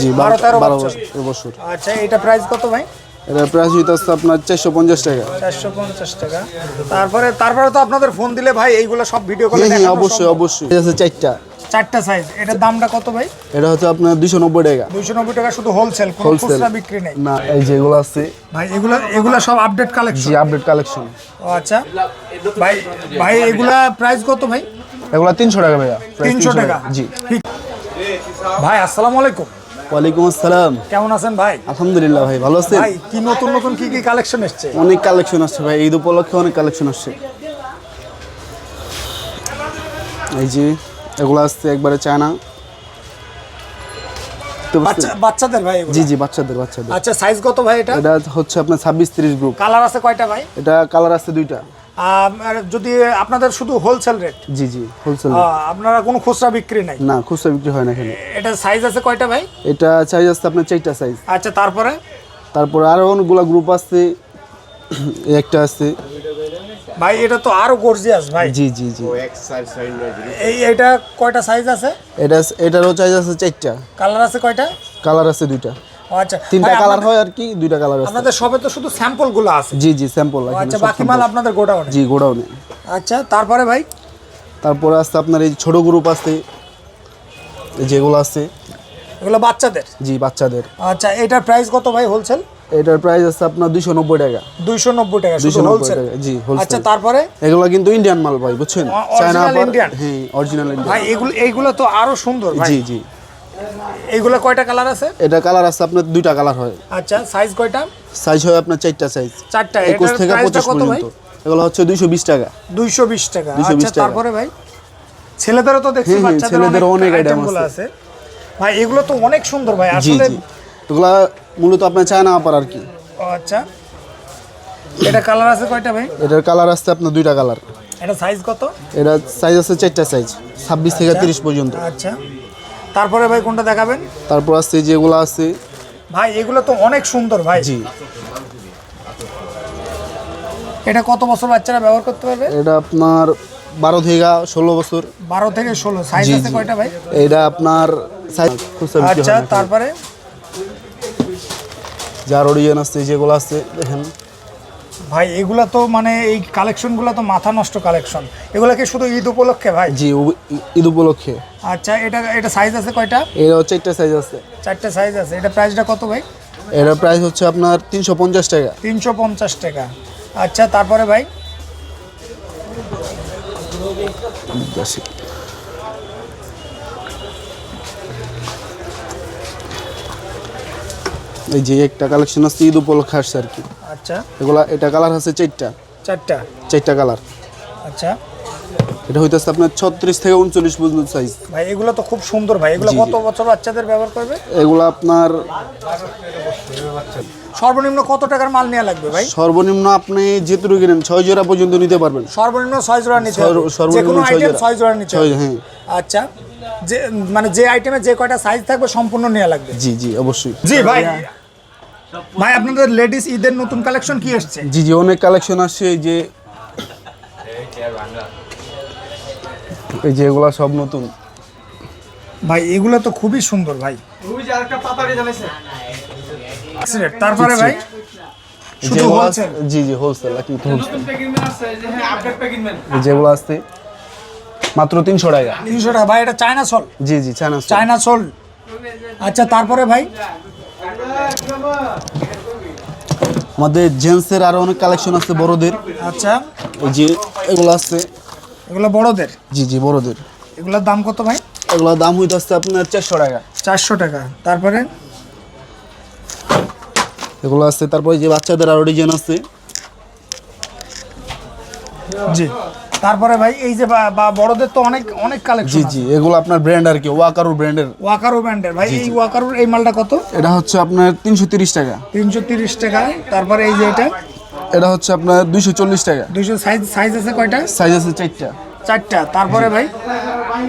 জি বারো তেরো বারো বছর। আচ্ছা এটা প্রাইস কত ভাই? এটার প্রাইস হইতে আসছে আপনার চারশো পঞ্চাশ টাকা। চারশো পঞ্চাশ টাকা। তারপরে তারপরে তো আপনাদের ফোন দিলে ভাই এইগুলো সব ভিডিও করে হ্যাঁ হ্যাঁ অবশ্যই অবশ্যই। এটা চারটা। চারটা সাইজ এটার দামটা কত ভাই? এটা হচ্ছে আপনার দুশো নব্বই টাকা। দুইশো নব্বই টাকা শুধু হোলসেল হোলসেল বিক্রি নেই। না এই যেগুলো আছে। ভাই এগুলা এগুলা সব আপডেট কালেকশন জি আপডেট কালেকশন আচ্ছা। ভাই ভাই এগুলা প্রাইস কত ভাই? এগুলো তিনশো টাকা ভাইয়া। তিনশো টাকা জি। ঠিক ভাই আসসালামু আলাইকুম। ওয়ালাইকুম আসসালাম। কেমন আছেন ভাই? আলহামদুলিল্লাহ ভাই ভালো আছেন? ভাই কি নতুন নতুন কি কি কালেকশন এসছে? অনেক কালেকশন আসছে ভাই ঈদ উপলক্ষে অনেক কালেকশন আসছে। এই যে এগুলো আসছে একবারে চায়না। বাচ্চাদের ভাই জি জি বাচ্চাদের বাচ্চাদের। আচ্ছা সাইজ কত ভাই এটা? এটা হচ্ছে আপনার ছাব্বিশ তিরিশ গ্রুপ কালার আছে কয়টা ভাই? এটা কালার আছে দুইটা। যদি আপনাদের শুধু হোলসেল রেট জি জি হোলসেল আপনারা কোনো খুচরা বিক্রি নাই? না খুচরা বিক্রি হয় না এখানে। এটা সাইজ আছে কয়টা ভাই? এটা সাইজ আছে আপনার চারটা সাইজ আচ্ছা তারপরে? তারপরে আরও অনেকগুলো গ্রুপ আছে। একটা আছে। ভাই এটা তো আরও গর্জিয়াস ভাই। জি জি জি। এই এটা কয়টা সাইজ আছে? এটা এটারও চাইজ আছে চারটা। কালার আছে কয়টা? কালার আছে দুইটা। আচ্ছা। তিনটা কালার হয় আর কি দুইটা কালার আছে। আপনাদের সবে তো শুধু স্যাম্পলগুলো আছে। জি জি স্যাম্পল আচ্ছা বাকি মাল আপনাদের গোডাউনে জি গোডাউনে আচ্ছা তারপরে ভাই? তারপরে আছে আপনার এই ছোট গ্রুপ আছে যেগুলো আছে। এগুলো বাচ্চাদের? জি বাচ্চাদের। আচ্ছা এটার প্রাইস কত ভাই হোলসেল এটার প্রাইস আছে আপনার দুইশো নব্বই টাকা। দুইশো নব্বই টাকা দুইশো শুধু হোলসেল জি আচ্ছা তারপরে? এগুলো কিন্তু ইন্ডিয়ান মাল ভাই বুঝছেন? Indian? হ্যাঁ অরিজিনাল ভাই ইন্ডিয়ান এগুলো এইগুলো তো আরও সুন্দর ভাই। জি জি। এইগুলো কয়টা কালার আছে? এটা কালার আছে আপনার দুইটা কালার হয়। আচ্ছা সাইজ কয়টা? সাইজ হয় আপনার চারটা সাইজ চারটা একুশ এটার থেকে প্রাইসটা পঁচিশ কত ভাই? পর্যন্ত। এগুলো হচ্ছে দুইশো বিশ টাকা। দুইশো বিশ টাকা। 220 আচ্ছা টাকা। তারপরে ভাই? ছেলেদেরও তো দেখছি হুম, হুম, বাচ্চাদের ছেলেদেরও অনেক আইটেমগুলো আছে। ভাই এগুলো তো অনেক সুন্দর ভাই। আসলে এগুলা মূলত আপনার চায়না আপার আর কি। আচ্ছা। এটা কালার আছে কয়টা ভাই? এটার কালার আসছে আপনার দুইটা কালার। এটা সাইজ কত? এটা সাইজ আছে চারটা সাইজ ছাব্বিশ থেকে তিরিশ পর্যন্ত। আচ্ছা। তারপরে ভাই কোনটা দেখাবেন? তারপর আছে যেগুলো আছে। ভাই এগুলো তো অনেক সুন্দর ভাই। জি। এটা কত বছর বাচ্চারা ব্যবহার করতে পারবে? এটা আপনার বারো থেকে ষোলো বছর। বারো থেকে ষোলো। সাইজ আছে কয়টা ভাই? এটা আপনার সাইজ আচ্ছা তারপরে? যার অরিজিন আছে যেগুলো আছে দেখেন। ভাই এগুলা তো মানে এই কালেকশনগুলো তো মাথা নষ্ট কালেকশন এগুলা কি শুধু ঈদ উপলক্ষে ভাই? জি ঈদ উপলক্ষে। আচ্ছা এটা এটা সাইজ আছে কয়টা? এটাও চারটা সাইজ আছে। চারটে সাইজ আছে। এটা প্রাইসটা কত ভাই? এটার প্রাইস হচ্ছে আপনার তিনশো পঞ্চাশ টাকা। তিনশো পঞ্চাশ টাকা। আচ্ছা তারপরে ভাই? এই যে একটা কালেকশন আছে ঈদ উপলক্ষে আসছে আর কি। আচ্ছা। এগুলা এটা কালার আছে চারটা। চারটা? চারটা কালার আচ্ছা। এটা হইতেছে আপনার ছত্রিশ থেকে উনচল্লিশ পর্যন্ত সাইজ ভাই এগুলো তো খুব সুন্দর ভাই। এগুলো কত বছর বাচ্চাদের ব্যবহার করবে? এগুলো আপনার সর্বনিম্ন কত টাকার মাল নেওয়া লাগবে ভাই? সর্বনিম্ন আপনি যেটুকু কিনেন ছয় জোড়া পর্যন্ত নিতে পারবেন। সর্বনিম্ন ছয় জোড়া নিতে সর্বনিম্ন কোনো ছয় আইটেম জোড়া। ছয় জোড়া নিতে হ্যাঁ। আচ্ছা। যে মানে যে আইটেমে যে কয়টা সাইজ থাকবে সম্পূর্ণ নেওয়া লাগবে। জি জি অবশ্যই। জি ভাই। ভাই আপনাদের লেডিস ঈদের নতুন কালেকশন কি এসছে জি জি অনেক কালেকশন আসছে এই যে এই যে এগুলা সব নতুন। ভাই এগুলো তো খুবই সুন্দর ভাই। Excellent. তারপরে ভাই? শুধু যেগুলো হোলসেল আছে- জি জি হোলসেল যেগুলো আসছে মাত্র তিনশো টাকা। তিনশো টাকা। ভাই এটা চায়না সল জি জি চায়না চায়না সল আচ্ছা তারপরে ভাই? আমাদের জেন্টসের আরও অনেক কালেকশন আছে বড়দের। আচ্ছা। ওই যে এগুলো আছে। এগুলো বড়দের? জি জি বড়দের। এগুলোর দাম কত ভাই? এগুলোর দাম হইতে আসছে আপনার চারশো টাকা। চারশো টাকা। তারপরে? এগুলো আছে তারপরে যে বাচ্চাদের আরও ডিজাইন আছে। জি। তারপরে ভাই এই যে বড়দের তো অনেক অনেক কালেকশন জি জি এগুলো আপনার ব্র্যান্ড আর কি ওয়াকারু ব্র্যান্ডের ওয়াকারো ব্র্যান্ডের ভাই এই ওয়াকারোর এই মালটা কত? এটা হচ্ছে আপনার তিনশো তিরিশ টাকা। তিনশো তিরিশ টাকা। তারপরে এই যে এটা? এটা হচ্ছে আপনার দুইশো চল্লিশ টাকা। দুইশো সাইজ সাইজ আছে কয়টা? সাইজ আছে চারটা। চারটা। তারপরে ভাই?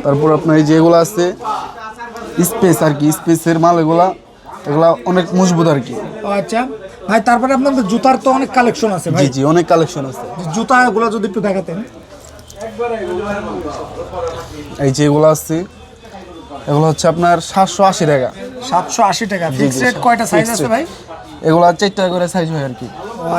তারপর আপনার এই যে এগুলো আছে স্পেস আর কি স্পেসের মাল এগুলা এগুলা অনেক মজবুত আর কি। ও আচ্ছা। ভাই তারপরে আপনাদের জুতার তো অনেক কালেকশন আছে ভাই। জি জি অনেক কালেকশন আছে। জুতাগুলো যদি একটু দেখাতেন। এই যে এগুলো আছে এগুলো হচ্ছে আপনার সাতশো আশি টাকা। সাতশো আশি টাকা। ফিক্স রেট কয়টা সাইজ আছে। ভাই? এগুলো চার টাকা করে সাইজ হয় আর কি।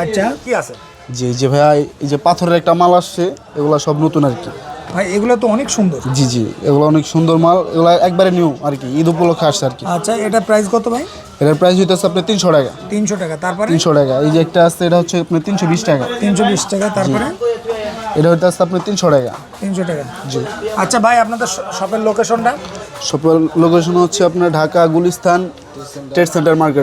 আচ্ছা। কি আছে? জি জি ভাই এই যে পাথরের একটা মাল আসছে এগুলো সব নতুন আর কি। ভাই এগুলো তো অনেক সুন্দর। জি জি এগুলো অনেক সুন্দর মাল এগুলো একবারে নিউ আর কি ঈদ উপলক্ষে আসছে আর কি। আচ্ছা এটা প্রাইস কত ভাই? এটার প্রাইস হইতেছে আপনার তিনশো টাকা। তিনশো টাকা। তারপরে? তিনশো টাকা। এই যে একটা আসছে এটা হচ্ছে আপনার তিনশো বিশ টাকা। তিনশো বিশ টাকা। তারপরে? এটা হইতে আসছে আপনার তিনশো টাকা। তিনশো টাকা। জি। আচ্ছা ভাই আপনাদের শপের লোকেশনটা শপের লোকেশন হচ্ছে আপনার Dhaka Gulistan trade centre market